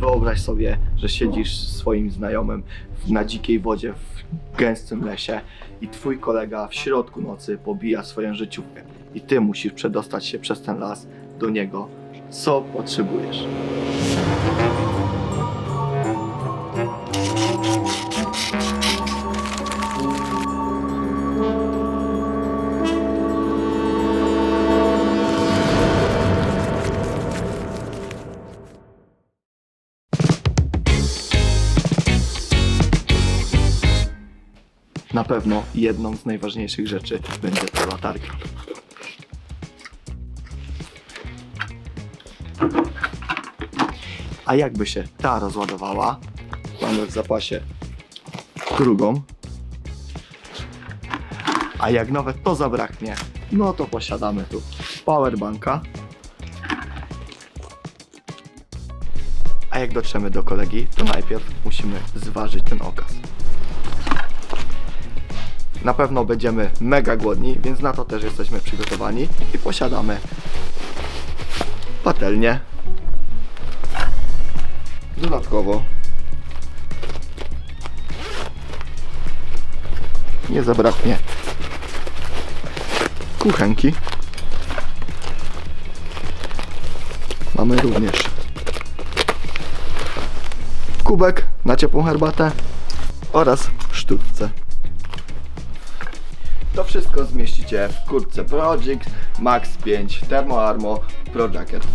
Wyobraź sobie, że siedzisz z swoim znajomym na dzikiej wodzie w gęstym lesie i twój kolega w środku nocy pobija swoją życiówkę i ty musisz przedostać się przez ten las do niego. Co potrzebujesz? Na pewno jedną z najważniejszych rzeczy będzie to latarka. A jakby się ta rozładowała, mamy w zapasie drugą. A jak nawet to zabraknie, no to posiadamy tu powerbanka. A jak dotrzemy do kolegi, to najpierw musimy zważyć ten okaz. Na pewno będziemy mega głodni, więc na to też jesteśmy przygotowani i posiadamy patelnię. Dodatkowo nie zabraknie kuchenki. Mamy również kubek na ciepłą herbatę oraz sztuczce. To wszystko zmieścicie w kurtce Project Max 5 Thermo Armo Pro Jacket.